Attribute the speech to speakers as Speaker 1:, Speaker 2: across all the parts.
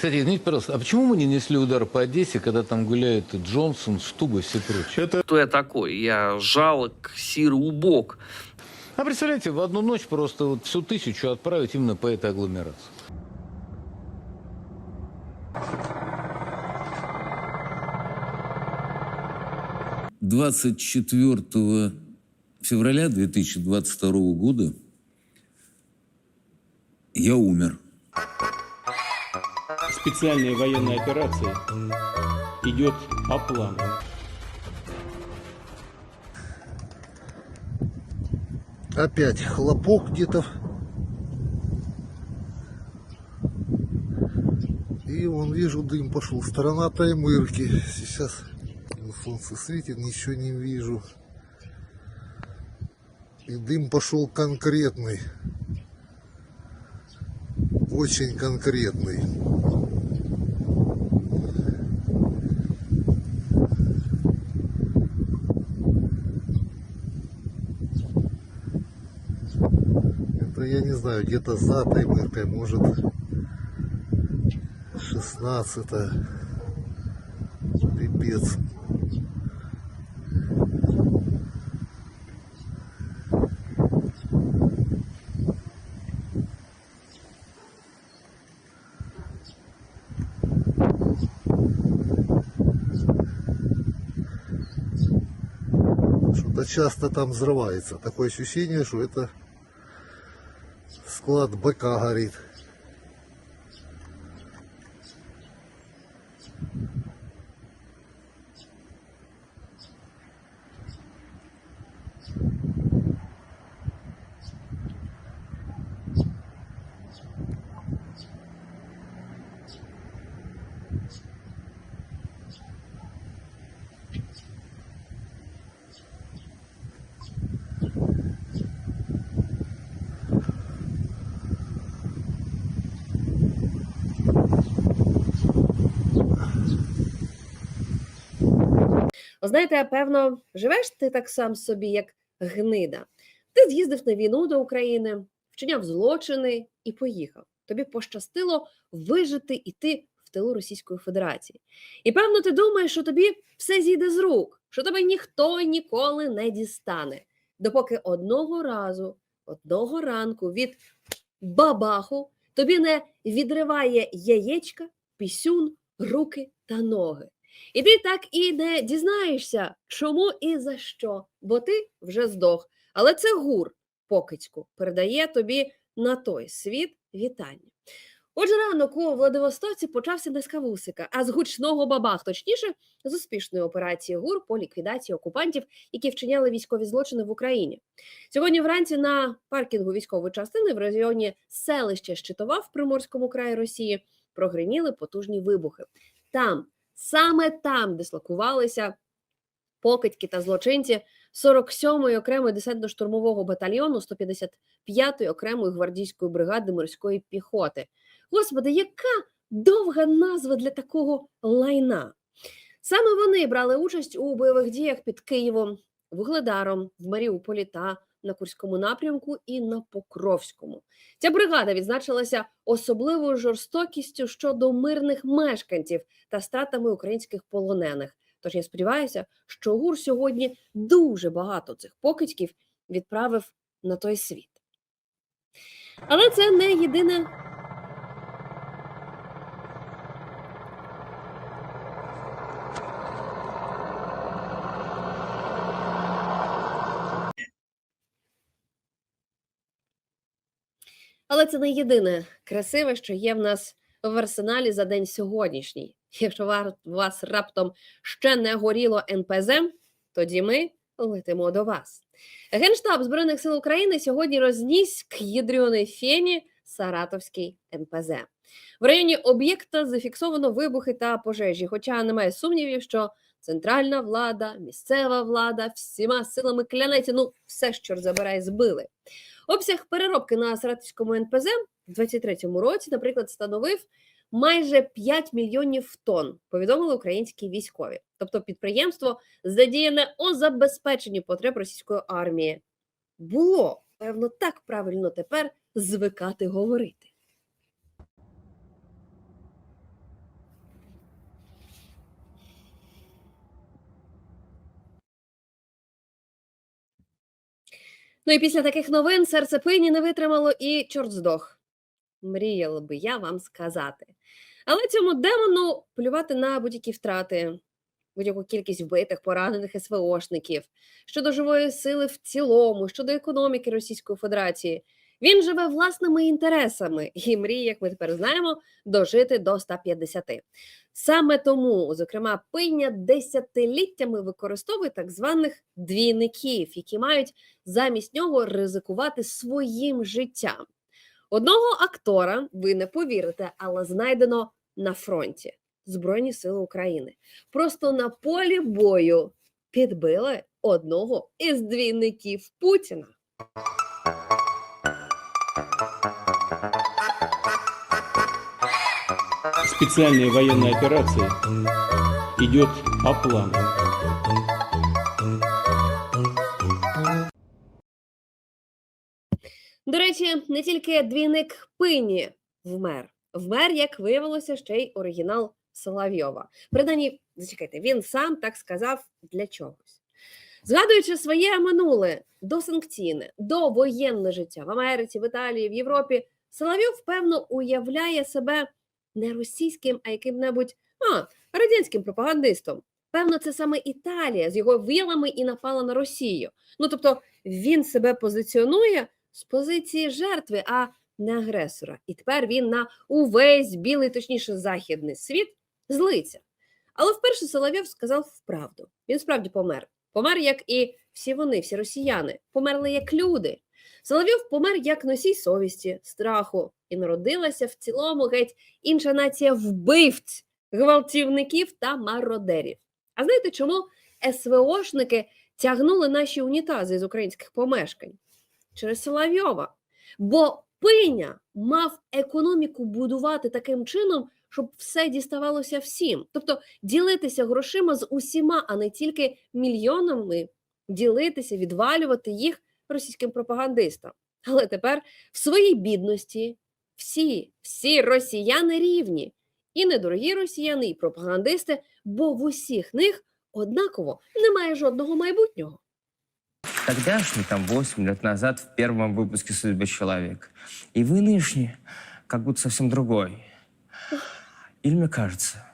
Speaker 1: Кстати, извините, пожалуйста, а почему мы не несли удар по Одессе, когда там гуляют Джонсон, Стуба и все прочие?
Speaker 2: Это
Speaker 3: Кто я такой? Я жалок, сир, убог.
Speaker 1: А представляете, в одну ночь просто вот всю тысячу отправить именно по этой агломерации.
Speaker 4: Двадцать четвертого февраля 2022 года я умер.
Speaker 5: Специальная военная операция идет по плану.
Speaker 6: Опять хлопок где-то. И вон вижу дым пошел. Сторона Таймырки. Сейчас солнце светит, ничего не вижу. И дым пошел конкретный. Очень конкретный. Это я не знаю, где-то за Таймыркой, может 16 Пипец. Что-то часто там взрывается. Такое ощущение, что это склад БК горит.
Speaker 7: Ви знаєте, певно, живеш ти так сам собі, як гнида. Ти з'їздив на війну до України, вчиняв злочини і поїхав. Тобі пощастило вижити і ти в тилу Російської Федерації. І певно, ти думаєш, що тобі все зійде з рук, що тебе ніхто ніколи не дістане. Допоки одного разу, одного ранку від бабаху тобі не відриває яєчка, пісюн, руки та ноги. І ти так і не дізнаєшся, чому і за що, бо ти вже здох. Але це гур покидьку передає тобі на той світ вітання. Отже, ранок у Владивостоці почався не з кавусика, а з гучного бабах, точніше, з успішної операції ГУР по ліквідації окупантів, які вчиняли військові злочини в Україні. Сьогодні вранці на паркінгу військової частини в районі селища Щитова в Приморському краї Росії прогриміли потужні вибухи. Там саме там дислокувалися покидьки та злочинці 47-ї окремої десантно-штурмового батальйону 155-ї окремої гвардійської бригади морської піхоти. Господи, яка довга назва для такого лайна! Саме вони брали участь у бойових діях під Києвом, Вугледаром, в Маріуполі та на Курському напрямку і на Покровському. Ця бригада відзначилася особливою жорстокістю щодо мирних мешканців та стратами українських полонених. Тож я сподіваюся, що ГУР сьогодні дуже багато цих покидьків відправив на той світ. Але це не єдине. Але це не єдине красиве, що є в нас в арсеналі за день сьогоднішній. Якщо вас раптом ще не горіло НПЗ, тоді ми летимо до вас. Генштаб Збройних сил України сьогодні розніс к ядрёnej фені Саратовський НПЗ. В районі об'єкта зафіксовано вибухи та пожежі, хоча немає сумнівів, що центральна влада, місцева влада всіма силами клянеться, ну все, що забирає, збили. Обсяг переробки на Саратівському НПЗ в 23-му році, наприклад, становив майже 5 мільйонів тонн, повідомили українські військові. Тобто підприємство задіяне у забезпеченні потреб російської армії. Було, певно, так правильно тепер звикати говорити. Ну і після таких новин серце пині не витримало і чорт здох. Мріяла би я вам сказати. Але цьому демону плювати на будь-які втрати, будь-яку кількість вбитих, поранених СВОшників, щодо живої сили в цілому, щодо економіки Російської Федерації. Він живе власними інтересами і мріє, як ми тепер знаємо, дожити до 150. Саме тому, зокрема, пиня десятиліттями використовує так званих двійників, які мають замість нього ризикувати своїм життям. Одного актора ви не повірите, але знайдено на фронті Збройні Сили України. Просто на полі бою підбили одного із двійників Путіна.
Speaker 5: Специальная военная операция идет по плану.
Speaker 7: До речі, не тільки двійник пині вмер. Вмер, як виявилося, ще й оригінал Соловйова. Принаймні, зачекайте, він сам так сказав для чогось. Згадуючи своє минуле досанкційне, довоєнне життя в Америці, в Італії, в Європі, Соловйов, певно, уявляє себе не російським, а яким-небудь а, радянським пропагандистом. Певно, це саме Італія з його вилами і напала на Росію. Ну тобто він себе позиціонує з позиції жертви, а не агресора. І тепер він на увесь білий, точніше, західний світ злиться. Але вперше Соловйов сказав правду. Він справді помер. Помер, як і всі вони, всі росіяни, померли як люди. Соловйов помер як носій совісті, страху, і народилася в цілому геть інша нація вбивць, гвалтівників та мародерів. А знаєте, чому СВОшники тягнули наші унітази з українських помешкань? Через Соловйова. Бо пиня мав економіку будувати таким чином, щоб все діставалося всім. Тобто ділитися грошима з усіма, а не тільки мільйонами, ділитися, відвалювати їх російським пропагандистам. Але тепер в своїй бідності всі, всі росіяни рівні. І недорогі росіяни, і пропагандисти, бо в усіх них однаково немає жодного майбутнього.
Speaker 2: Тогдашний, там, 8 лет назад, в первом выпуске «Судьбы человека». И вы нынешний, как будто совсем другой. Или мне кажется?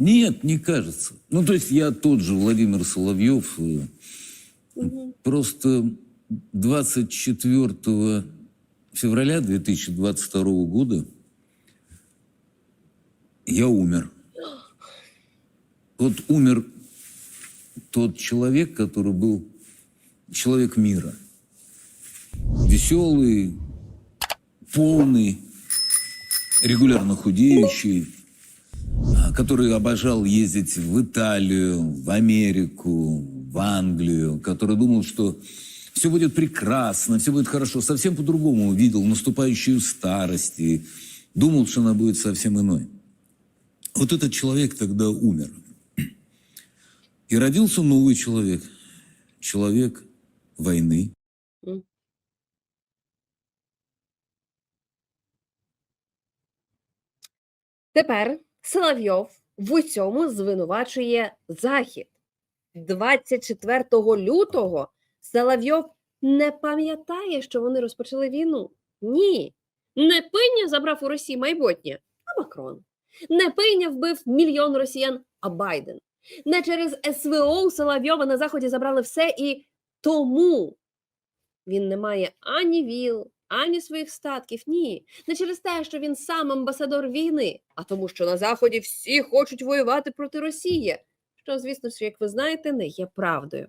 Speaker 4: Нет, не кажется. Ну, то есть я тот же Владимир Соловьев. э, Просто 24 февраля 2022 года я умер. Вот умер тот человек, который был человек мира. Веселый, полный, регулярно худеющий, который обожал ездить в Италию, в Америку, в Англию, который думал, что все будет прекрасно, все будет хорошо, совсем по-другому видел наступающую старость и думал, что она будет совсем иной. Вот этот человек тогда умер. И родился новый человек, человек войны,
Speaker 7: Тепер Соловйов в усьому звинувачує Захід. 24 лютого Соловйов не пам'ятає, що вони розпочали війну. Ні. Не пиня забрав у Росії майбутнє, а Макрон. Не пиня вбив мільйон росіян, а Байден. Не через СВО у Соловйова на Заході забрали все і тому він не має ані віл, ані своїх статків. Ні. Не через те, що він сам амбасадор війни, а тому, що на Заході всі хочуть воювати проти Росії. Що, звісно ж, як ви знаєте, не є правдою.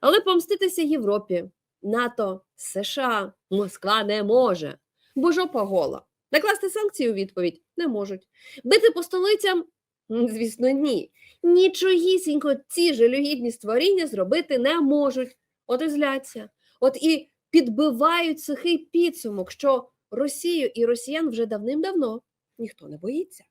Speaker 7: Але помститися Європі, НАТО, США, Москва не може, бо жопа гола. Накласти санкції у відповідь не можуть. Бити по столицям, звісно, ні. Нічогісінько ці жалюгідні створіння зробити не можуть. От і зляться. От і підбивають сухий підсумок, що Росію і росіян вже давним-давно ніхто не боїться.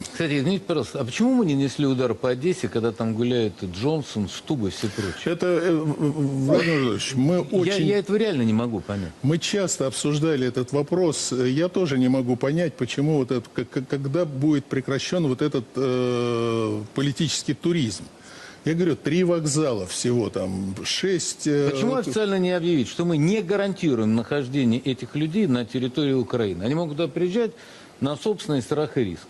Speaker 1: Кстати, извините, пожалуйста, а почему мы не несли удар по Одессе, когда там гуляют Джонсон, Стуба и все прочие?
Speaker 8: Это, э, Владимир Владимирович, мы
Speaker 1: Я,
Speaker 8: очень...
Speaker 1: я этого реально не могу понять.
Speaker 8: Мы часто обсуждали этот вопрос. Я тоже не могу понять, почему вот это, к- к- когда будет прекращен вот этот э, политический туризм. Я говорю, три вокзала всего там, шесть... э,
Speaker 1: Почему официально не объявить, что мы не гарантируем нахождение этих людей на территории Украины? Они могут туда приезжать на собственный страх и риск.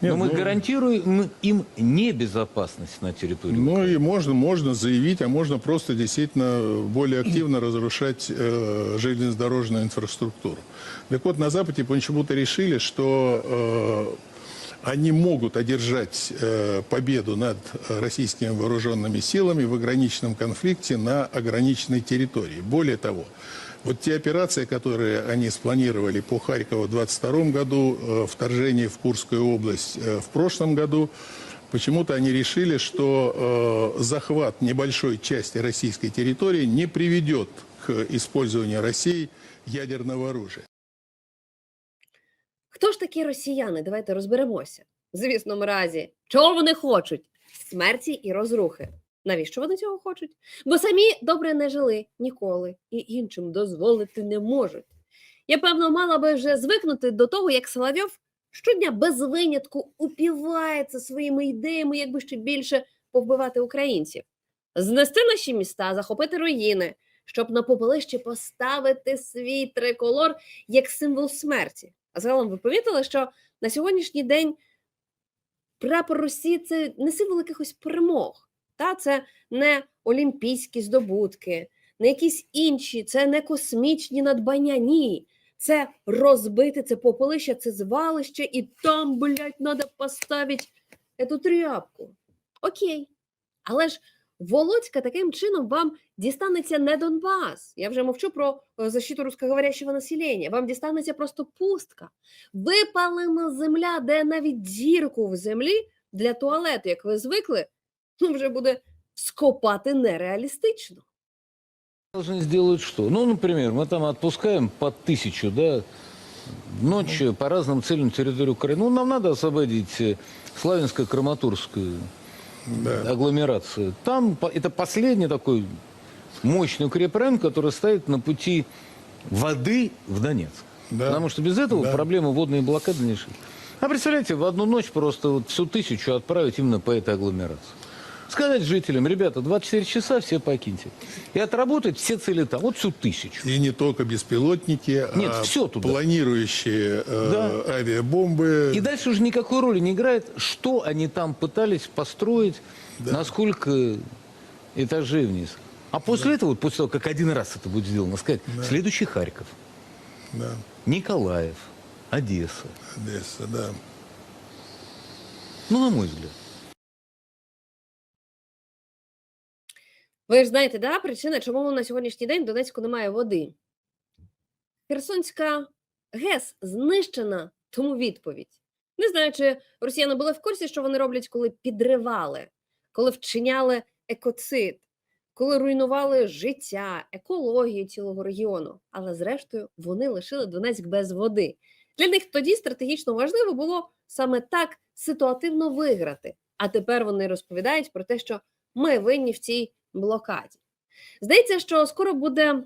Speaker 1: Но
Speaker 8: Нет,
Speaker 1: мы
Speaker 8: ну-
Speaker 1: гарантируем им небезопасность на территории
Speaker 8: Ну и можно, можно заявить, а можно просто действительно более активно разрушать э, железнодорожную инфраструктуру. Так вот, на Западе почему-то решили, что э, они могут одержать э, победу над российскими вооруженными силами в ограниченном конфликте на ограниченной территории. Более того, вот те операции, которые они спланировали по Харькову в 22 году, э, вторжение в Курскую область э, в прошлом году, Почему-то они решили, что э, захват небольшой части российской территории не приведет к использованию Россией ядерного оружия.
Speaker 7: Хто ж такі росіяни? Давайте розберемося. Звісно, разі, чого вони хочуть? Смерті і розрухи. Навіщо вони цього хочуть? Бо самі добре не жили ніколи і іншим дозволити не можуть. Я, певно, мала би вже звикнути до того, як Соловйов щодня без винятку упівається своїми ідеями, якби ще більше повбивати українців, знести наші міста, захопити руїни, щоб на попелище поставити свій триколор як символ смерті. А загалом ви помітили, що на сьогоднішній день прапор Росії це не символ якихось перемог. Та це не олімпійські здобутки, не якісь інші, це не космічні надбання. Ні. Це розбити, це попелище, це звалище, і там, блядь, треба поставити эту тряпку. Окей. Але ж Володька таким чином вам дістанеться не Донбас. Я вже мовчу про е, защиту русскоговорящего населення. Вам дістанеться просто пустка. Випалена земля, де навіть дірку в землі для туалету, як ви звикли, ну вже буде скопати нереалістично.
Speaker 1: Должны сделать что? Ну, например, мы там отпускаем по тысячу, да, ночью по разным целям на территорию Украины. Ну, нам надо освободить э, Славянско-Краматорскую
Speaker 8: Да.
Speaker 1: агломерацию. Там это последний такой мощный укрепрайон, который стоит на пути воды в Донецк.
Speaker 8: Да.
Speaker 1: Потому что без этого
Speaker 8: Да.
Speaker 1: проблемы водной блокады не решить. А представляете, в одну ночь просто вот всю тысячу отправить именно по этой агломерации. Сказать жителям, ребята, 24 часа все покиньте. И отработать все цели там, вот всю тысячу.
Speaker 8: И не только беспилотники,
Speaker 1: Нет,
Speaker 8: а
Speaker 1: всё туда.
Speaker 8: планирующие э,
Speaker 1: Да.
Speaker 8: авиабомбы.
Speaker 1: И дальше уже никакой роли не играет, что они там пытались построить, насколько этажей вниз. А после этого, вот после того, как один раз это будет сделано, сказать, следующий Харьков,
Speaker 8: Да,
Speaker 1: Николаев, Одесса.
Speaker 8: Одесса, да.
Speaker 1: Ну, на мой взгляд.
Speaker 7: Ви ж знаєте, да, причина, чому на сьогоднішній день в Донецьку немає води. Херсонська ГЕС знищена, тому відповідь. Не знаю, чи росіяни були в курсі, що вони роблять, коли підривали, коли вчиняли екоцид, коли руйнували життя, екологію цілого регіону. Але зрештою вони лишили Донецьк без води. Для них тоді стратегічно важливо було саме так ситуативно виграти. А тепер вони розповідають про те, що ми винні в цій блокаді. Здається, що скоро буде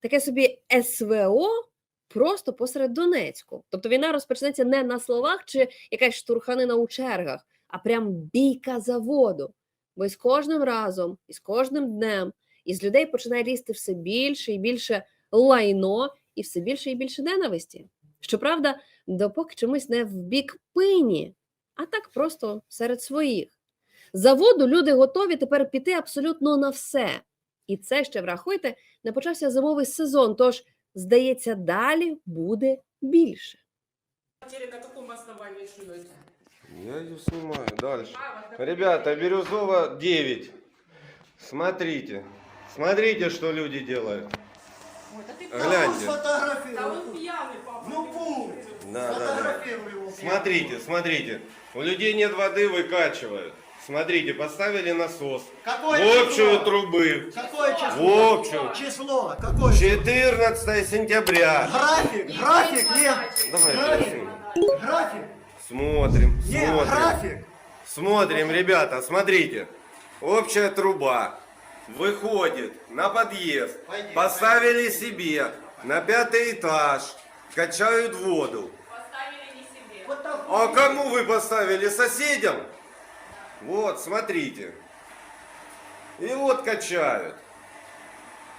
Speaker 7: таке собі СВО просто посеред Донецьку. Тобто війна розпочнеться не на словах чи якась штурханина у чергах, а прям бійка за воду. Бо з кожним разом, і з кожним днем із людей починає лізти все більше і більше лайно, і все більше і більше ненависті. Щоправда, допоки чомусь не в бік пині, а так просто серед своїх За воду люди готові тепер піти абсолютно на все. І це ще врахуйте, не почався зимовий сезон, тож, здається, далі буде більше.
Speaker 9: На каком основании шьете?
Speaker 10: Я ее снимаю. Дальше. Ребята, Бирюзова 9. Смотрите. Смотрите, что люди делают.
Speaker 9: Ой, да ты
Speaker 10: Гляньте.
Speaker 9: Да он пьяный, папа. Ну,
Speaker 10: Да, да, да. Смотрите, смотрите. У людей нет воды, выкачивают. Смотрите, поставили насос.
Speaker 11: Какое
Speaker 10: в общую
Speaker 11: число?
Speaker 10: трубы.
Speaker 11: Какое
Speaker 10: В
Speaker 11: число?
Speaker 10: общую.
Speaker 11: Число. Какое?
Speaker 10: 14 сентября.
Speaker 11: График, график, нет.
Speaker 10: Давай,
Speaker 11: График. График.
Speaker 10: Смотрим, смотрим. Смотрим, ребята, смотрите. Общая труба выходит на подъезд. Поставили себе на пятый этаж. Качают воду. А кому вы поставили? Соседям? Вот, смотрите. И вот качают.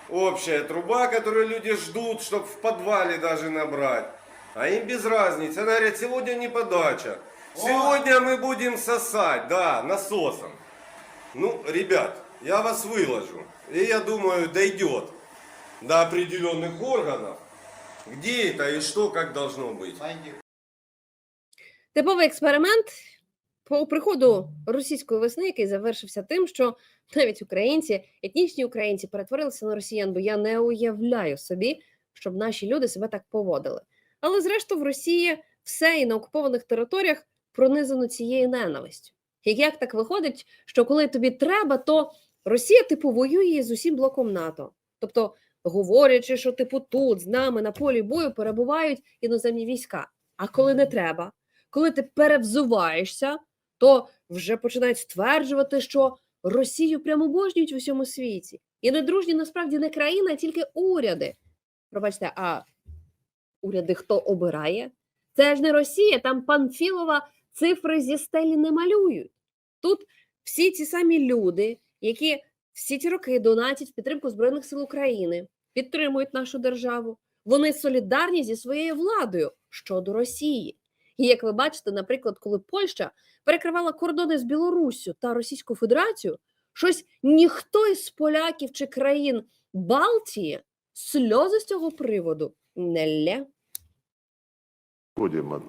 Speaker 10: Общая труба, которую люди ждут, чтобы в подвале даже набрать. А им без разницы. Она говорит, сегодня не подача. Сегодня мы будем сосать, да, насосом. Ну, ребят, я вас выложу. И я думаю, дойдет до определенных органов, где это и что, как должно быть.
Speaker 7: Типовий експеримент по приходу російської весни, який завершився тим, що навіть українці, етнічні українці, перетворилися на росіян, бо я не уявляю собі, щоб наші люди себе так поводили. Але зрештою в Росії все і на окупованих територіях пронизано цією ненавистю. І як так виходить, що коли тобі треба, то Росія типу воює з усім блоком НАТО. Тобто, говорячи, що типу тут з нами на полі бою перебувають іноземні війська. А коли не треба, коли ти перевзуваєшся, то вже починають стверджувати, що Росію прямо обожнюють в усьому світі. І недружні насправді не країна, а тільки уряди. Пробачте, а уряди хто обирає? Це ж не Росія, там Панфілова цифри зі стелі не малюють. Тут всі ці самі люди, які всі ці роки донатять в підтримку Збройних сил України, підтримують нашу державу. Вони солідарні зі своєю владою щодо Росії. І як ви бачите, наприклад, коли Польща перекривала кордони з Білоруссю та Російською Федерацією, щось ніхто із поляків чи країн Балтії сльози з цього приводу не лє.
Speaker 11: Уходим от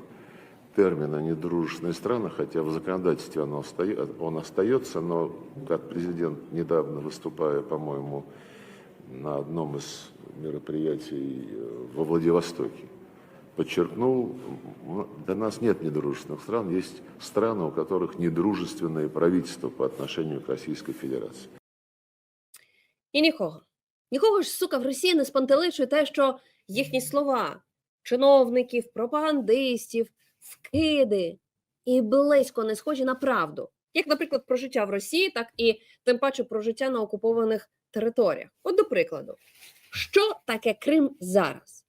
Speaker 11: термина «недружественные страны», хотя в законодательстве оно оста- он остается, но как президент, недавно выступая, по-моему, на одном из мероприятий э, во Владивостоке, подчеркнул, м, для нас нет недружественных стран, есть страны, у которых недружественные правительства по отношению к Российской Федерации.
Speaker 7: І нікого. Нікого ж, сука, в Росії не спантеличує те, що їхні слова чиновників, пропагандистів, вкиди і близько не схожі на правду. Як, наприклад, про життя в Росії, так і тим паче про життя на окупованих територіях. От, до прикладу, що таке Крим зараз?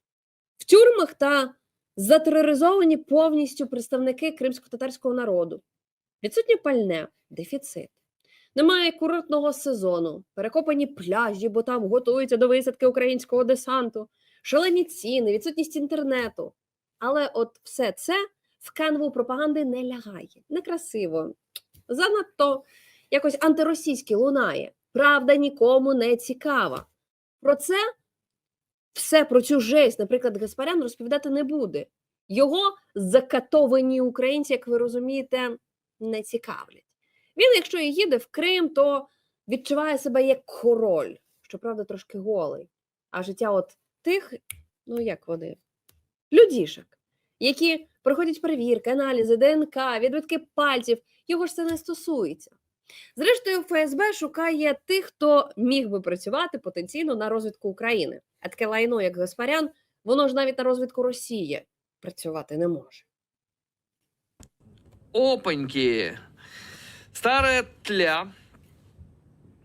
Speaker 7: В тюрмах та затероризовані повністю представники кримсько-татарського народу. Відсутнє пальне, дефіцит. Немає курортного сезону, перекопані пляжі, бо там готуються до висадки українського десанту, шалені ціни, відсутність інтернету. Але от все це в канву пропаганди не лягає. Некрасиво. Занадто якось антиросійське лунає. Правда нікому не цікава. Про це все про цю жесть, наприклад, Гаспарян розповідати не буде. Його закатовані українці, як ви розумієте, не цікавлять. Він, якщо і їде в Крим, то відчуває себе як король, щоправда, трошки голий. А життя от тих, ну як вони, людішок, які проходять перевірки, аналізи, ДНК, відбитки пальців, його ж це не стосується. Зрештою, ФСБ шукає тих, хто міг би працювати потенційно на розвідку України А таке лайно, як Гаспарян, воно ж навіть на розвідку Росії працювати не може.
Speaker 3: Опаньки. Старая тля,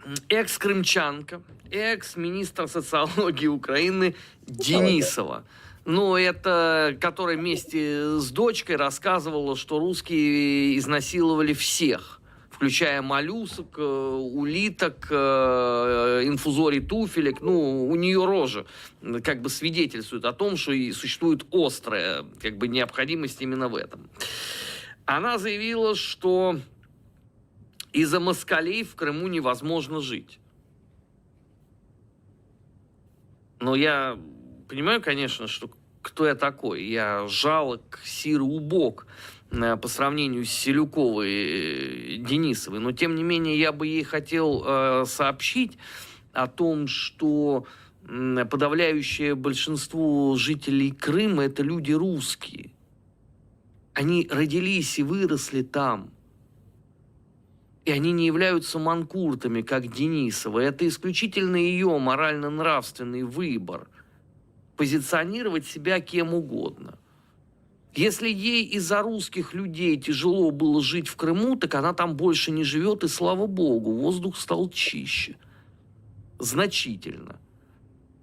Speaker 3: м, экс-крымчанка, экс-министр социологии Украины Денисова. Ну, это, которая вместе с дочкой рассказывала, что русские изнасиловали всех, – включая моллюсок, э, улиток, э, инфузорий туфелек. Ну, у нее рожа как бы свидетельствует о том, что и существует острая как бы необходимость именно в этом. Она заявила, что из-за москалей в Крыму невозможно жить. Но я понимаю, конечно, что кто я такой. Я жалок, сир, убог э, по сравнению с Селюковой э, Денисовой. Но, тем не менее, я бы ей хотел э, сообщить о том, что подавляющее большинство жителей Крыма – это люди русские. Они родились и выросли там. И они не являются манкуртами, как Денисова. Это исключительно ее морально-нравственный выбор. Позиционировать себя кем угодно. Если ей из-за русских людей тяжело было жить в Крыму, так она там больше не живет, и слава богу, воздух стал чище. Значительно.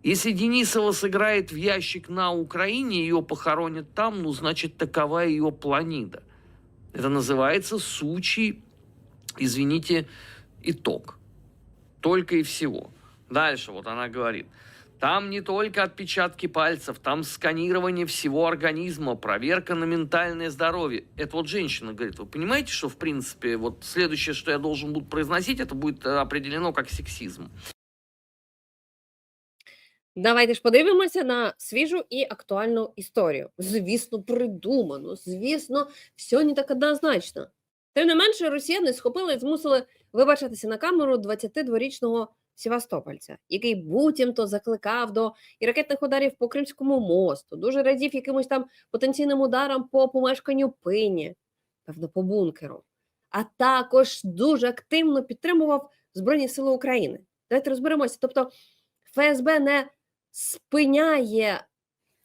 Speaker 3: Если Денисова сыграет в ящик на Украине, ее похоронят там, ну, значит, такова ее планида. Это называется сучий, извините, итог. Только и всего. Дальше вот она говорит. Там не только отпечатки пальцев, там сканирование всего организма, проверка на ментальное здоровье. Это вот женщина говорит. Вы понимаете, что, в принципе, вот следующее, что я должен буду произносить, это будет э, определено как сексизм.
Speaker 7: Давайте ж подивимося на свіжу і актуальну історію. Звісно, придумано, звісно, все не так однозначно. Тим не менше, росіяни схопили і змусили вибачитися на камеру 22-річного Севастопольця, який буцімто закликав до і ракетних ударів по Кримському мосту, дуже радів якимось там потенційним ударам по помешканню пині, певно, по бункеру, а також дуже активно підтримував Збройні Сили України. Давайте розберемося. Тобто, ФСБ не спиняє,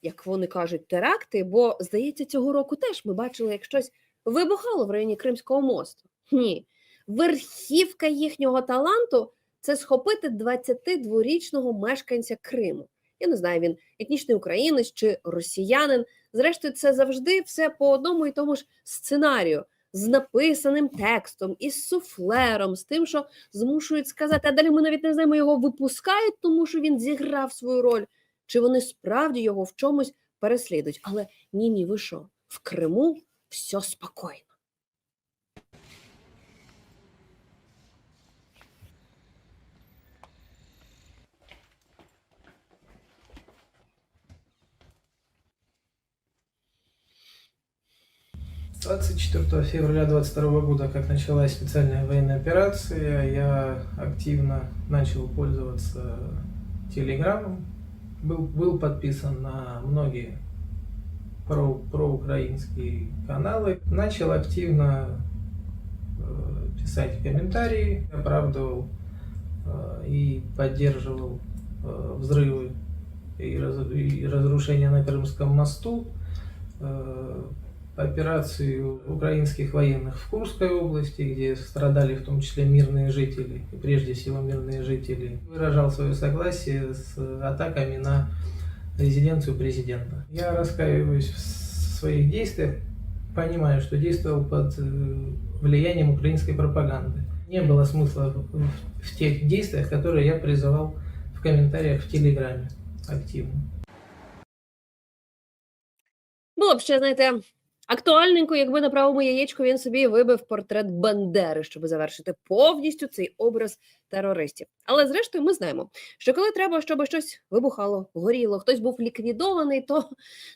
Speaker 7: як вони кажуть, теракти, бо, здається, цього року теж ми бачили, як щось вибухало в районі Кримського мосту. Ні. Верхівка їхнього таланту це схопити 22-річного мешканця Криму. Я не знаю, він етнічний українець чи росіянин. Зрештою, це завжди все по одному і тому ж сценарію. З написаним текстом, із суфлером, з тим, що змушують сказати, а далі ми навіть не знаємо, його випускають, тому що він зіграв свою роль, чи вони справді його в чомусь переслідують. Але ні, ні, ви що? В Криму все спокійно.
Speaker 12: 24 февраля 2022 года, как началась специальная военная операция, я активно начал пользоваться Телеграмом. Был, был подписан на многие про, проукраинские каналы. Начал активно э, писать комментарии, оправдывал э, и поддерживал э, взрывы и, раз- и разрушения на Крымском мосту. Операцию украинских военных в Курской области, где страдали в том числе мирные жители, и прежде всего мирные жители, выражал свое согласие с атаками на резиденцию президента. Я раскаиваюсь в своих действиях, понимаю, что действовал под э, влиянием украинской пропаганды. Не было смысла в, тех действиях, которые я призывал в комментариях в Телеграме активно.
Speaker 7: Було б ще, актуальненько, якби на правому яєчку він собі вибив портрет Бандери, щоб завершити повністю цей образ терористів. Але зрештою, ми знаємо, що коли треба, щоб щось вибухало, горіло, хтось був ліквідований, то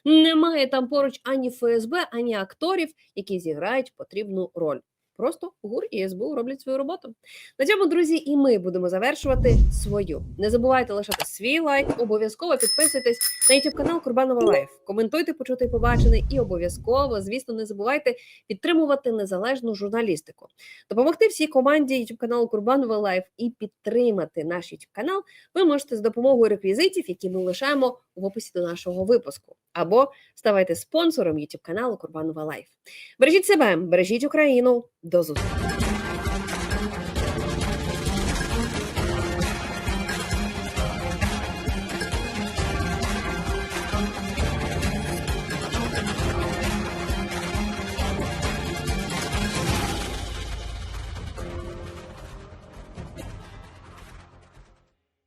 Speaker 7: немає там поруч ані ФСБ, ані акторів, які зіграють потрібну роль. Просто ГУР і СБУ роблять свою роботу. На цьому, друзі, і ми будемо завершувати свою. Не забувайте лишати свій лайк, обов'язково підписуйтесь на YouTube канал Курбанова Лайф. Коментуйте, почути і побачене, і обов'язково, звісно, не забувайте підтримувати незалежну журналістику. Допомогти всій команді YouTube каналу Курбанова Лайф і підтримати наш YouTube канал ви можете з допомогою реквізитів, які ми лишаємо в описі до нашого випуску, або ставайте спонсором YouTube каналу Курбанова Лайф. Бережіть себе, бережіть Україну. До зустрічі!